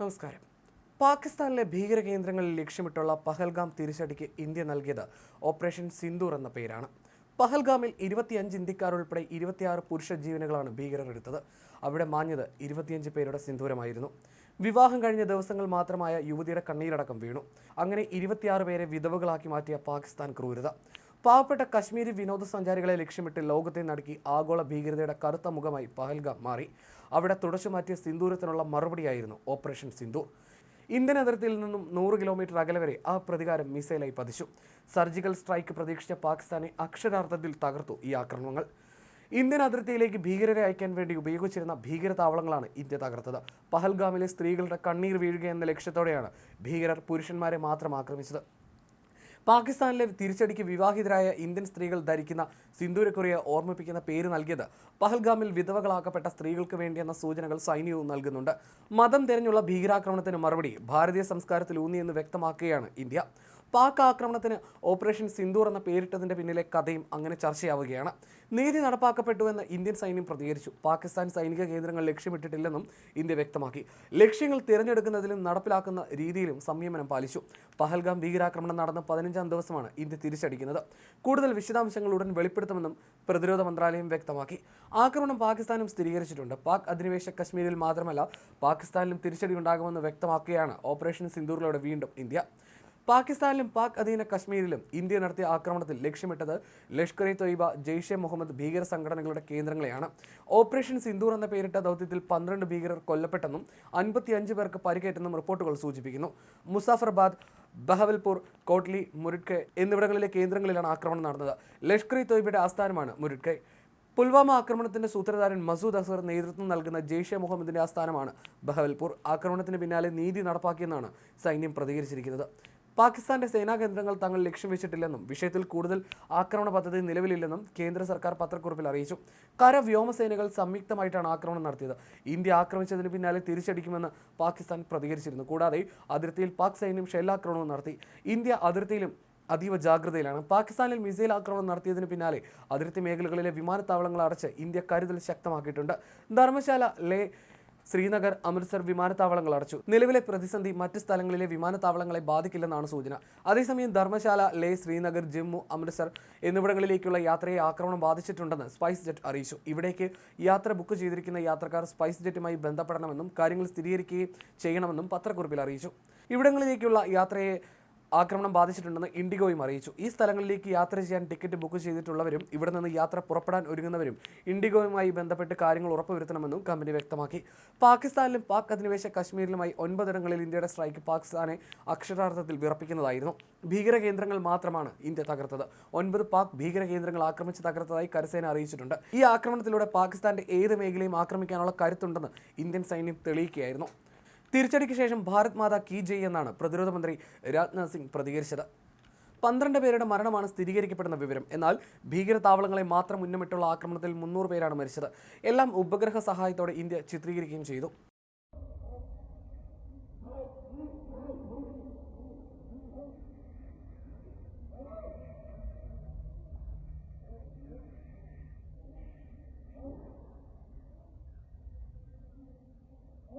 നമസ്കാരം. പാകിസ്ഥാനിലെ ഭീകര കേന്ദ്രങ്ങളിൽ ലക്ഷ്യമിട്ടുള്ള പഹൽഗാം തിരിച്ചടിക്ക് ഇന്ത്യ നൽകിയത് ഓപ്പറേഷൻ സിന്ദൂർ എന്ന പേരാണ്. പഹൽഗാമിൽ ഇരുപത്തിയഞ്ച് ഇന്ത്യക്കാർ ഉൾപ്പെടെ ഇരുപത്തിയാറ് പുരുഷ ജീവനുകളാണ് ഭീകരർ എടുത്തത് അവിടെ മാഞ്ഞത് ഇരുപത്തിയഞ്ച് പേരുടെ സിന്ദൂരമായിരുന്നു. വിവാഹം കഴിഞ്ഞ ദിവസങ്ങൾ മാത്രമായ യുവതിയുടെ കണ്ണീരടക്കം വീണു. അങ്ങനെ ഇരുപത്തിയാറ് പേരെ വിധവകളാക്കി മാറ്റിയ പാകിസ്ഥാൻ ക്രൂരത. പാവപ്പെട്ട കശ്മീരി വിനോദസഞ്ചാരികളെ ലക്ഷ്യമിട്ട് ലോകത്തെ നടുക്കി ആഗോള ഭീകരതയുടെ കറുത്ത മുഖമായി പഹൽഗാം മാറി. അവിടെ തുടച്ചുമാറ്റിയ സിന്ദൂരത്തിനുള്ള മറുപടിയായിരുന്നു ഓപ്പറേഷൻ സിന്ദൂർ. ഇന്ത്യൻ അതിർത്തിയിൽ നിന്നും നൂറ് കിലോമീറ്റർ അകലെ വരെ ആ പ്രതികാരം മിസൈലായി പതിച്ചു. സർജിക്കൽ സ്ട്രൈക്ക് പ്രതീക്ഷിച്ച പാകിസ്ഥാനെ അക്ഷരാർത്ഥത്തിൽ തകർത്തു ഈ ആക്രമണങ്ങൾ. ഇന്ത്യൻ അതിർത്തിയിലേക്ക് ഭീകരരെ അയക്കാൻ വേണ്ടി ഉപയോഗിച്ചിരുന്ന ഭീകരതാവളങ്ങളാണ് ഇന്ത്യ തകർത്തത്. പഹൽഗാമിലെ സ്ത്രീകളുടെ കണ്ണീർ വീഴുക എന്ന ലക്ഷ്യത്തോടെയാണ് ഭീകരർ പുരുഷന്മാരെ മാത്രം ആക്രമിച്ചത്. പാകിസ്ഥാനിലെ തിരിച്ചടിക്ക് വിവാഹിതരായ ഇന്ത്യൻ സ്ത്രീകൾ ധരിക്കുന്ന സിന്ദൂരക്കുറിയെ ഓർമ്മിപ്പിക്കുന്ന പേര് നൽകിയത് പഹൽഗാമിൽ വിധവകളാക്കപ്പെട്ട സ്ത്രീകൾക്ക് വേണ്ടിയെന്ന സൂചനകൾ സൈന്യവും നൽകുന്നുണ്ട്. മതം തിരഞ്ഞുള്ള ഭീകരാക്രമണത്തിന് മറുപടി ഭാരതീയ സംസ്കാരത്തിൽ ഊന്നിയെന്ന് വ്യക്തമാക്കുകയാണ് ഇന്ത്യ. പാക് ആക്രമണത്തിന് ഓപ്പറേഷൻ സിന്ദൂർ എന്ന പേരിട്ടതിന്റെ പിന്നിലെ കഥയും അങ്ങനെ ചർച്ചയാവുകയാണ്. നീതി നടപ്പാക്കപ്പെട്ടുവെന്ന് ഇന്ത്യൻ സൈന്യം പ്രതികരിച്ചു. പാകിസ്ഥാൻ സൈനിക കേന്ദ്രങ്ങൾ ലക്ഷ്യമിട്ടിട്ടില്ലെന്നും ഇന്ത്യ വ്യക്തമാക്കി. ലക്ഷ്യങ്ങൾ തിരഞ്ഞെടുക്കുന്നതിലും നടപ്പിലാക്കുന്ന രീതിയിലും സംയമനം പാലിച്ചു. പഹൽഗാം ഭീകരാക്രമണം നടന്ന പതിനഞ്ചാം ദിവസമാണ് ഇന്ത്യ തിരിച്ചടിക്കുന്നത്. കൂടുതൽ വിശദാംശങ്ങൾ ഉടൻ വെളിപ്പെടുത്തുമെന്നും പ്രതിരോധ മന്ത്രാലയം വ്യക്തമാക്കി. ആക്രമണം പാകിസ്ഥാനും സ്ഥിരീകരിച്ചിട്ടുണ്ട്. പാക് അധിനിവേശ കശ്മീരിൽ മാത്രമല്ല പാകിസ്ഥാനിലും തിരിച്ചടി ഉണ്ടാകുമെന്ന് വ്യക്തമാക്കുകയാണ് ഓപ്പറേഷൻ സിന്ദൂറിലൂടെ വീണ്ടും ഇന്ത്യ. പാകിസ്ഥാനിലും പാക് അധീന കശ്മീരിലും ഇന്ത്യ നടത്തിയ ആക്രമണത്തിൽ ലക്ഷ്യമിട്ടത് ലഷ്കർ ഇ തൊയ്ബ ജെയ്ഷെ മുഹമ്മദ് ഭീകര സംഘടനകളുടെ കേന്ദ്രങ്ങളെയാണ്. ഓപ്പറേഷൻ സിന്ദൂർ എന്ന പേരിട്ട ദൗത്യത്തിൽ പന്ത്രണ്ട് ഭീകരർ കൊല്ലപ്പെട്ടെന്നും അൻപത്തിയഞ്ച് പേർക്ക് പരിക്കേറ്റെന്നും റിപ്പോർട്ടുകൾ സൂചിപ്പിക്കുന്നു. മുസാഫർബാദ് ബഹവൽപൂർ കോട്ട്ലി മുരുട്കെ എന്നിവിടങ്ങളിലെ കേന്ദ്രങ്ങളിലാണ് ആക്രമണം നടന്നത്. ലഷ്കർ ഇ തൊയ്ബയുടെ ആസ്ഥാനമാണ് മുരുട്കെ. പുൽവാമ ആക്രമണത്തിന്റെ സൂത്രധാരൻ മസൂദ് അസർ നേതൃത്വം നൽകുന്ന ജെയ്ഷെ മുഹമ്മദിന്റെ ആസ്ഥാനമാണ് ബഹവൽപൂർ. ആക്രമണത്തിന് പിന്നാലെ നീതി നടപ്പാക്കിയെന്നാണ് സൈന്യം പ്രതികരിച്ചിരിക്കുന്നത്. പാകിസ്ഥാന്റെ സേനാ കേന്ദ്രങ്ങൾ തങ്ങൾ ലക്ഷ്യം വെച്ചിട്ടില്ലെന്നും വിഷയത്തിൽ കൂടുതൽ ആക്രമണ പദ്ധതി നിലവിലില്ലെന്നും കേന്ദ്ര സർക്കാർ പത്രക്കുറിപ്പിൽ അറിയിച്ചു. കര വ്യോമസേനകൾ സംയുക്തമായിട്ടാണ് ആക്രമണം നടത്തിയത്. ഇന്ത്യ ആക്രമിച്ചതിന് പിന്നാലെ തിരിച്ചടിക്കുമെന്ന് പാകിസ്ഥാൻ പ്രതികരിച്ചിരുന്നു. കൂടാതെ അതിർത്തിയിൽ പാക് സൈന്യം ഷെല്ലാക്രമണവും നടത്തി. ഇന്ത്യ അതിർത്തിയിലും അതീവ ജാഗ്രതയിലാണ്. പാകിസ്ഥാനിൽ മിസൈൽ ആക്രമണം നടത്തിയതിന് പിന്നാലെ അതിർത്തി മേഖലകളിലെ വിമാനത്താവളങ്ങൾ അടച്ച് ഇന്ത്യ കരുതൽ ശക്തമാക്കിയിട്ടുണ്ട്. ധർമ്മശാല ലേ ശ്രീനഗർ അമൃത്സർ വിമാനത്താവളങ്ങൾ അടച്ചു. നിലവിലെ പ്രതിസന്ധി മറ്റ് സ്ഥലങ്ങളിലെ വിമാനത്താവളങ്ങളെ ബാധിക്കില്ലെന്നാണ് സൂചന. അതേസമയം ധർമ്മശാല ലേ ശ്രീനഗർ ജമ്മു അമൃത്സർ എന്നിവിടങ്ങളിലേക്കുള്ള യാത്രയെ ആക്രമണം ബാധിച്ചിട്ടുണ്ടെന്ന് സ്പൈസ് ജെറ്റ് അറിയിച്ചു. ഇവിടേക്ക് യാത്ര ബുക്ക് ചെയ്തിരിക്കുന്ന യാത്രക്കാർ സ്പൈസ് ജെറ്റുമായി ബന്ധപ്പെടണമെന്നും കാര്യങ്ങൾ സ്ഥിരീകരിക്കുകയും ചെയ്യണമെന്നും പത്രക്കുറിപ്പിൽ അറിയിച്ചു. ഇവിടങ്ങളിലേക്കുള്ള യാത്രയെ ആക്രമണം ബാധിച്ചിട്ടുണ്ടെന്ന് ഇൻഡിഗോയും അറിയിച്ചു. ഈ സ്ഥലങ്ങളിലേക്ക് യാത്ര ചെയ്യാൻ ടിക്കറ്റ് ബുക്ക് ചെയ്തിട്ടുള്ളവരും ഇവിടെ നിന്ന് യാത്ര പുറപ്പെടാൻ ഒരുങ്ങുന്നവരും ഇൻഡിഗോയുമായി ബന്ധപ്പെട്ട് കാര്യങ്ങൾ ഉറപ്പുവരുത്തണമെന്നും കമ്പനി വ്യക്തമാക്കി. പാകിസ്ഥാനിലും പാക് അധിനിവേശ കശ്മീരിലുമായി ഒൻപതിടങ്ങളിൽ ഇന്ത്യയുടെ സ്ട്രൈക്ക് പാകിസ്ഥാനെ അക്ഷരാർത്ഥത്തിൽ വിറപ്പിക്കുന്നതായിരുന്നു. ഭീകര കേന്ദ്രങ്ങൾ മാത്രമാണ് ഇന്ത്യ തകർത്തത്. ഒൻപത് പാക് ഭീകര കേന്ദ്രങ്ങൾ ആക്രമിച്ച് തകർത്തതായി കരസേന അറിയിച്ചിട്ടുണ്ട്. ഈ ആക്രമണത്തിലൂടെ പാകിസ്ഥാന്റെ ഏത് മേഖലയും ആക്രമിക്കാനുള്ള കരുത്തുണ്ടെന്ന് ഇന്ത്യൻ സൈന്യം തെളിയിക്കുകയായിരുന്നു. തിരിച്ചടിക്ക് ശേഷം ഭാരത് മാതാ കി ജയ് എന്നാണ് പ്രതിരോധ മന്ത്രി രാജ്നാഥ് സിംഗ് പ്രതികരിച്ചത്. പന്ത്രണ്ട് പേരുടെ മരണമാണ് സ്ഥിരീകരിക്കപ്പെടുന്ന വിവരം. എന്നാൽ ഭീകരതാവളങ്ങളെ മാത്രം മുന്നമിട്ടുള്ള ആക്രമണത്തിൽ മുന്നൂറ് പേരാണ് മരിച്ചത്. എല്ലാം ഉപഗ്രഹ സഹായത്തോടെ ഇന്ത്യ ചിത്രീകരിക്കുകയും ചെയ്തു.